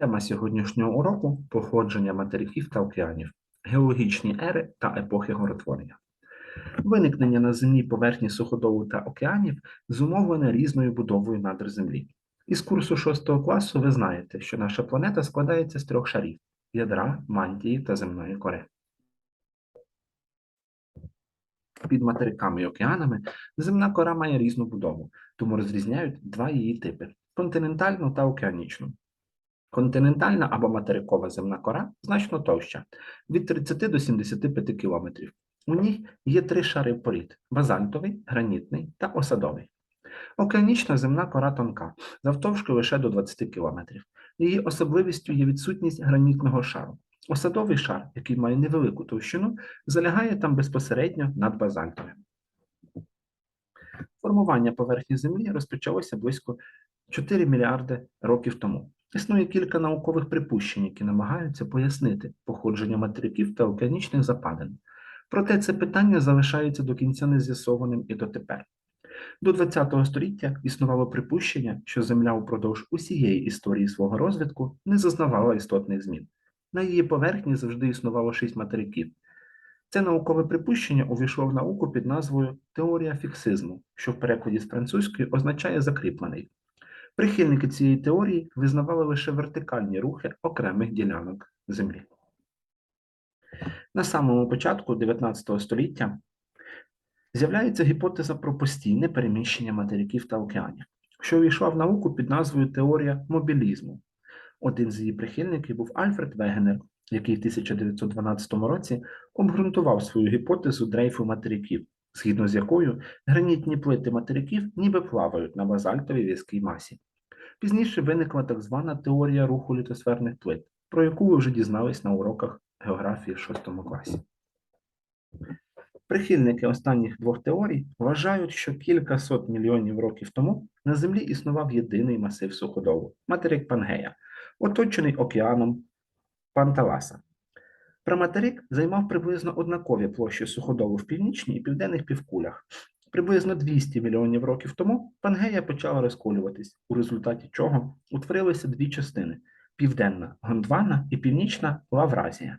Тема сьогоднішнього уроку походження материків та океанів, геологічні ери та епохи горотворення. Виникнення на земній поверхні суходолу та океанів зумовлене різною будовою надр землі. Із курсу 6 класу ви знаєте, що наша планета складається з трьох шарів ядра, мантії та земної кори. Під материками і океанами земна кора має різну будову, тому розрізняють два її типи континентальну та океанічну. Континентальна або материкова земна кора значно товща від 30 до 75 км. У ній є три шари порід базальтовий, гранітний та осадовий. Океанічна земна кора тонка, завтовшки лише до 20 км. Її особливістю є відсутність гранітного шару. Осадовий шар, який має невелику товщину, залягає там безпосередньо над базальтовим. Формування поверхні Землі розпочалося близько 4 мільярди років тому. Існує кілька наукових припущень, які намагаються пояснити походження материків та океанічних западин. Проте це питання залишається до кінця нез'ясованим і дотепер. До ХХ століття існувало припущення, що Земля упродовж усієї історії свого розвитку не зазнавала істотних змін. На її поверхні завжди існувало шість материків. Це наукове припущення увійшло в науку під назвою теорія фіксизму, що в перекладі з французької означає закріплений. Прихильники цієї теорії визнавали лише вертикальні рухи окремих ділянок Землі. На самому початку 19 століття з'являється гіпотеза про постійне переміщення материків та океанів, що увійшла в науку під назвою теорія мобілізму. Один з її прихильників був Альфред Вегенер, який в 1912 році обґрунтував свою гіпотезу дрейфу материків, згідно з якою гранітні плити материків ніби плавають на базальтовій в'язкій масі. Пізніше виникла так звана теорія руху літосферних плит, про яку ви вже дізнались на уроках географії в 6 класі. Прихильники останніх двох теорій вважають, що кілька сот мільйонів років тому на Землі існував єдиний масив суходолу материк Пангея, оточений океаном Панталаса. Праматерик займав приблизно однакові площі суходолу в північній і південних півкулях. Приблизно 200 мільйонів років тому Пангея почала розколюватись, у результаті чого утворилися дві частини: південна Гондвана і північна Лавразія.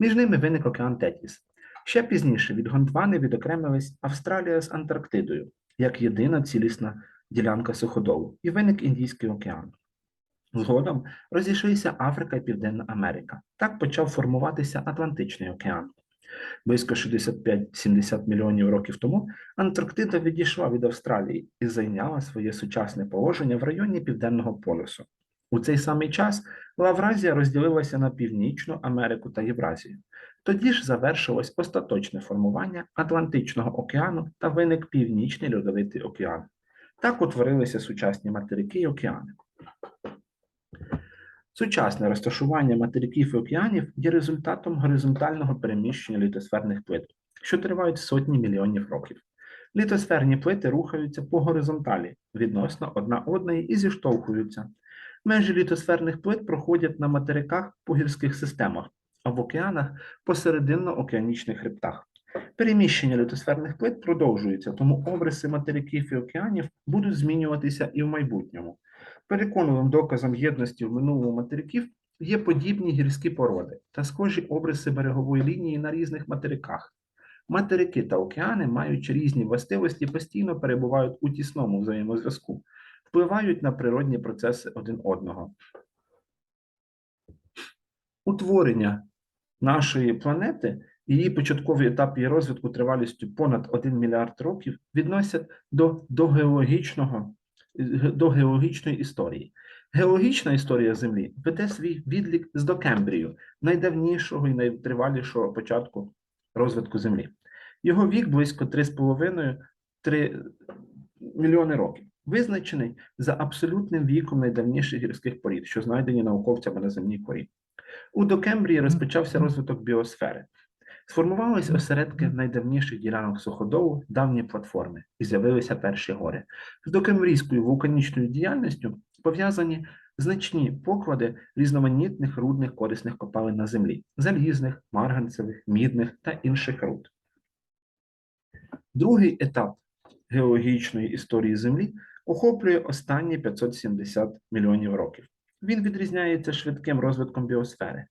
Між ними виник океан Тетіс. Ще пізніше від Гондвани відокремились Австралія з Антарктидою як єдина цілісна ділянка суходолу, і виник Індійський океан. Згодом розійшлися Африка і Південна Америка. Так почав формуватися Атлантичний океан. Близько 65-70 мільйонів років тому Антарктида відійшла від Австралії і зайняла своє сучасне положення в районі Південного полюсу. У цей самий час Лавразія розділилася на Північну Америку та Євразію. Тоді ж завершилось остаточне формування Атлантичного океану та виник Північний Льодовитий океан. Так утворилися сучасні материки і океани. Сучасне розташування материків і океанів є результатом горизонтального переміщення літосферних плит, що тривають сотні мільйонів років. Літосферні плити рухаються по горизонталі відносно одна одної і зіштовхуються. Межі літосферних плит проходять на материках по гірських системах, а в океанах по серединно-океанічних хребтах. Переміщення літосферних плит продовжується, тому обриси материків і океанів будуть змінюватися і в майбутньому. Переконливим доказом єдності в минулому материків є подібні гірські породи та схожі обриси берегової лінії на різних материках. Материки та океани, маючи різні властивості, постійно перебувають у тісному взаємозв'язку, впливають на природні процеси один одного. Утворення нашої планети її початковий етап її розвитку тривалістю понад 1 мільярд років відносять до, до геологічного до геологічної історії. Геологічна історія Землі веде свій відлік з докембрію, найдавнішого і найтривалішого початку розвитку Землі. Його вік близько 3,5-3 мільйони років, визначений за абсолютним віком найдавніших гірських порід, що знайдені науковцями на земній корі. У докембрії розпочався розвиток біосфери. Сформувались осередки найдавніших ділянок суходолу, давні платформи, і з'явилися перші гори. З докембрійською вулканічною діяльністю пов'язані значні поклади різноманітних рудних корисних копалин на землі залізних, марганцевих, мідних та інших руд. Другий етап геологічної історії Землі охоплює останні 570 мільйонів років. Він відрізняється швидким розвитком біосфери.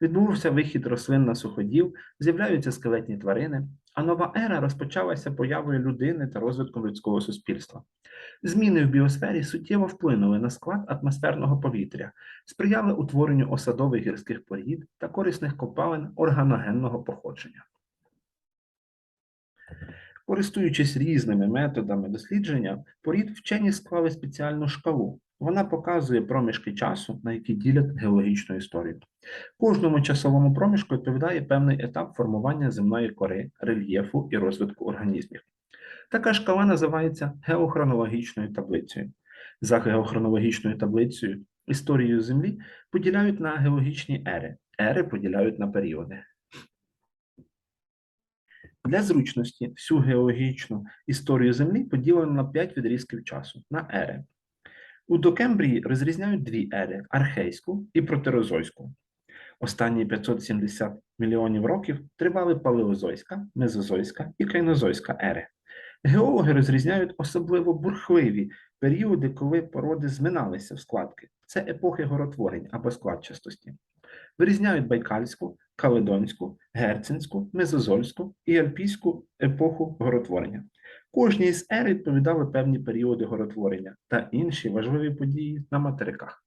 Відбувся вихід рослин на суходіл, з'являються скелетні тварини, а нова ера розпочалася появою людини та розвитком людського суспільства. Зміни в біосфері суттєво вплинули на склад атмосферного повітря, сприяли утворенню осадових гірських порід та корисних копалин органогенного походження. Користуючись різними методами дослідження, порід вчені склали спеціальну шкалу. Вона показує проміжки часу, на які ділять геологічну історію. Кожному часовому проміжку відповідає певний етап формування земної кори, рельєфу і розвитку організмів. Така шкала називається геохронологічною таблицею. За геохронологічною таблицею історію Землі поділяють на геологічні ери. Ери поділяють на періоди. Для зручності всю геологічну історію Землі поділено на 5 відрізків часу на ери. У Докембрії розрізняють дві ери архейську і протерозойську. Останні 570 мільйонів років тривали палеозойська, мезозойська і кайнозойська ери. Геологи розрізняють особливо бурхливі періоди, коли породи зминалися в складки. Це епохи горотворень або складчастості. Вирізняють байкальську, каледонську, герцинську, мезозольську і альпійську епоху горотворення. Кожній з ер відповідали певні періоди горотворення та інші важливі події на материках.